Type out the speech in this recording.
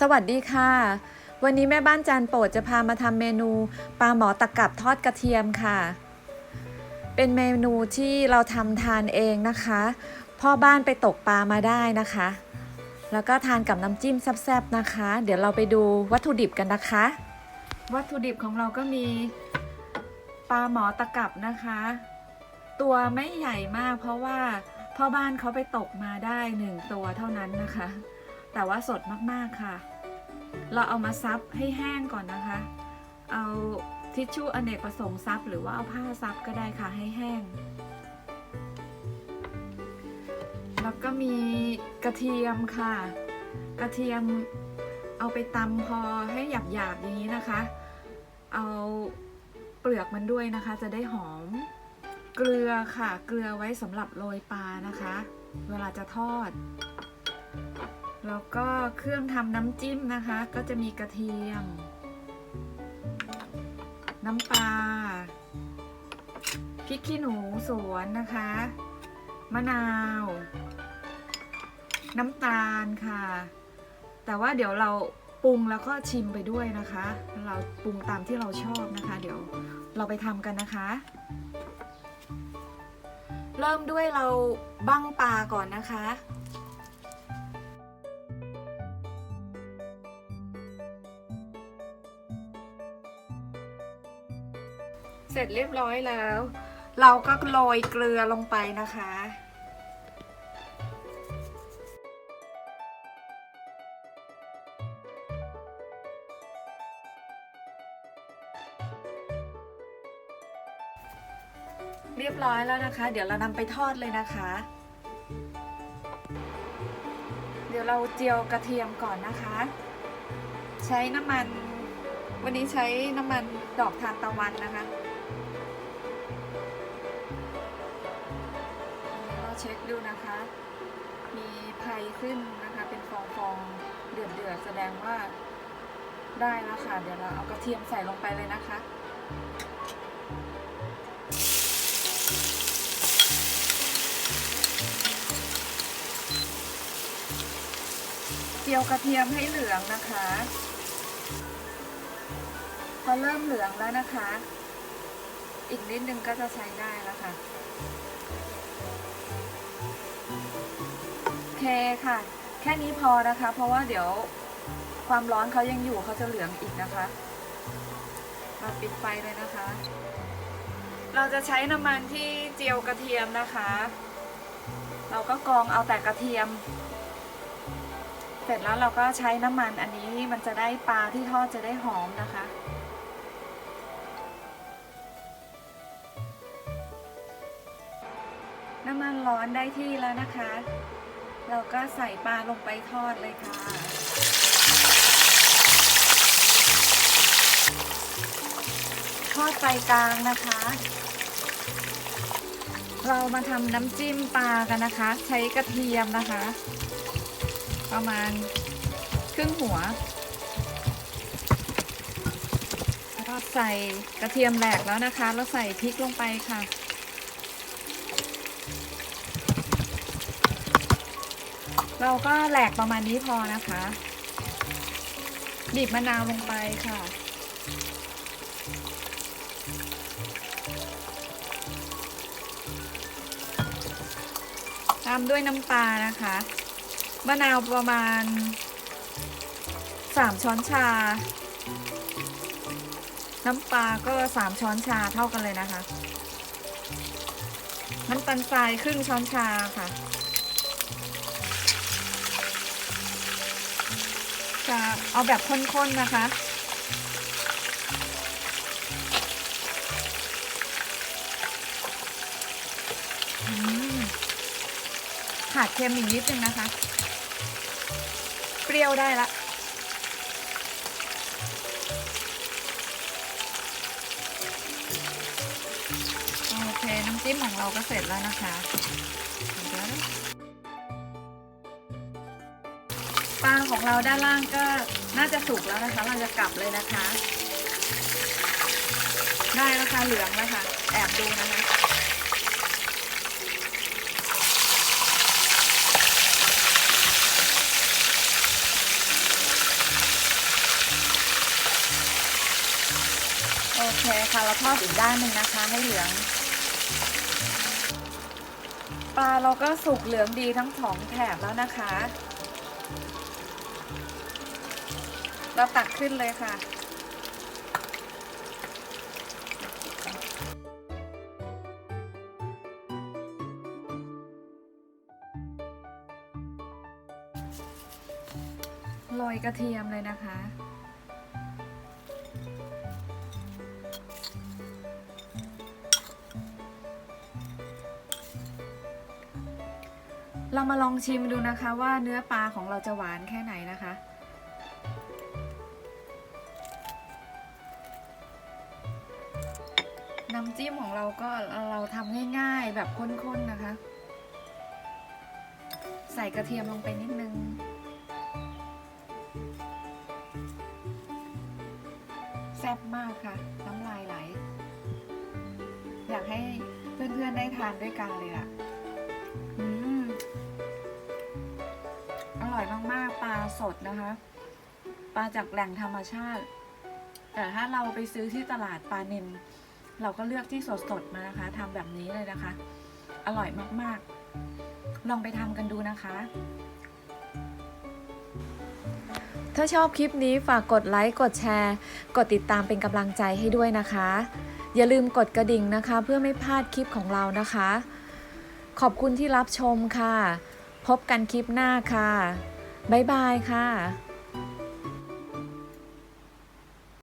สวัสดีค่ะ วันนี้แม่บ้านจานโปรดจะพามาทำเมนูปลาหมอตะกับทอดกระเทียมค่ะ เป็นเมนูที่เราทำทานเองนะคะ พ่อบ้านไปตกปลามาได้นะคะ แล้วก็ทานกับน้ำจิ้มแซ่บๆนะคะ เดี๋ยวเราไปดูวัตถุดิบกันนะคะ วัตถุดิบของเราก็มีปลาหมอตะกับนะคะ ตัวไม่ใหญ่มากเพราะว่าพ่อบ้านเขาไปตกมาได้หนึ่งตัวเท่านั้นนะคะ แต่ว่าสดมากๆค่ะ เราเอามาซับให้แห้งก่อนนะคะ เอาทิชชู่อเนกประสงค์ซับหรือว่าเอาผ้าซับก็ได้ค่ะให้แห้ง แล้วก็มีกระเทียมค่ะ กระเทียมเอาไปตำพอให้หยาบๆอย่างนี้นะคะ เอาเปลือกมันด้วยนะคะจะได้หอม เกลือค่ะ เกลือไว้สำหรับโรยปลานะคะ เวลาจะทอด แล้วก็เครื่องทำน้ำจิ้มนะคะ ก็จะมีกระเทียม น้ำปลาพริกขี้หนูสวนนะคะ มะนาว น้ำตาลค่ะ แต่ว่าเดี๋ยวเราปรุงแล้วก็ชิมไปด้วยนะคะ เราปรุงตามที่เราชอบนะคะ เดี๋ยวเราไปทำกันนะคะ เริ่มด้วยเราบั้งปลาก่อนนะคะ เสร็จเรียบร้อยแล้ว เราก็โรยเกลือลงไปนะคะ เรียบร้อยแล้วนะคะ เดี๋ยวเรานำไปทอดเลยนะคะ เดี๋ยวเราเจียวกระเทียมก่อนนะคะ ใช้น้ำมันวันนี้ใช้น้ำมันดอกทานตะวันนะคะ เช็คดูนะคะ มีไพขึ้นนะคะเป็นฟองฟองเดือดเดือดแสดงว่าได้แล้วค่ะ เดี๋ยวเราเอากระเทียมใส่ลงไปเลยนะคะเจียวกระเทียมให้เหลืองนะคะพอเริ่มเหลืองแล้วนะคะ อีกนิดนึงก็จะใช้ได้แล้วค่ะ เคค่ะ แค่นี้พอนะคะ เพราะว่าเดี๋ยวความร้อนเขายังอยู่เขาจะเหลืองอีกนะคะเราปิดไฟเลยนะคะ เราจะใช้น้ำมันที่เจียวกระเทียมนะคะ เราก็กรองเอาแต่กระเทียม เสร็จแล้วเราก็ใช้น้ำมันอันนี้มันจะได้ปลาที่ทอดจะได้หอมนะคะน้ำมันร้อนได้ที่แล้วนะคะ เราก็ใส่ปลาลงไปทอดเลยค่ะ ทอดไฟกลางนะคะ เรามาทำน้ำจิ้มปลากันนะคะ ใช้กระเทียมนะคะ ประมาณครึ่งหัวแล้วก็ใส่กระเทียมแหลกแล้วนะคะ แล้วใส่พริกลงไปค่ะ เราก็แหลกประมาณนี้พอนะคะ บีบมะนาวลงไปค่ะ ตามด้วยน้ำปลานะคะ มะนาวประมาณ 3 ช้อนชา น้ำปลาก็ 3 ช้อนชาเท่ากันเลยนะคะ น้ำตาลทรายครึ่งช้อนชาค่ะ จะเอาแบบข้นๆนะคะ ขาดเค็มอีกนิดนึงนะคะ เปรี้ยวได้ละโอเค น้ำจิ้มของเราก็เสร็จแล้วนะคะาวของเราด้านล่างก็น่าจะสุกแล้วนะคะ เราจะกลับเลยนะคะ ได้แล้วค่ะเหลืองนะคะแอบดูนะคะโอเคค่ะเราทอดอีกด้านหนึ่งนะคะ ให้เหลือง ปลาเราก็สุกเหลืองดีทั้งสองแถบแล้วนะคะ เราตักขึ้นเลยค่ะโรยกระเทียมเลยนะคะ เรามาลองชิมดูนะคะว่าเนื้อปลาของเราจะหวานแค่ไหนนะคะ น้ำจิ้มของเราก็เราทำง่ายๆแบบข้นๆนะคะ ใส่กระเทียมลงไปนิดนึง แซ่บมากค่ะ น้ำลายไหล อยากให้เพื่อนๆได้ทานด้วยกันเลยอะอืมอร่อยมากๆ ปลาสดนะคะ ปลาจากแหล่งธรรมชาติ แต่ถ้าเราไปซื้อที่ตลาดปลาเนม เราก็เลือกที่สดๆมานะคะทำแบบนี้เลยนะคะ อร่อยมากๆ ลองไปทำกันดูนะคะ ถ้าชอบคลิปนี้ฝากกดไลค์กดแชร์ กดติดตามเป็นกำลังใจให้ด้วยนะคะ อย่าลืมกดกระดิ่งนะคะ เพื่อไม่พลาดคลิปของเรานะคะ ขอบคุณที่รับชมค่ะ พบกันคลิปหน้าค่ะ บ๊ายบายค่ะ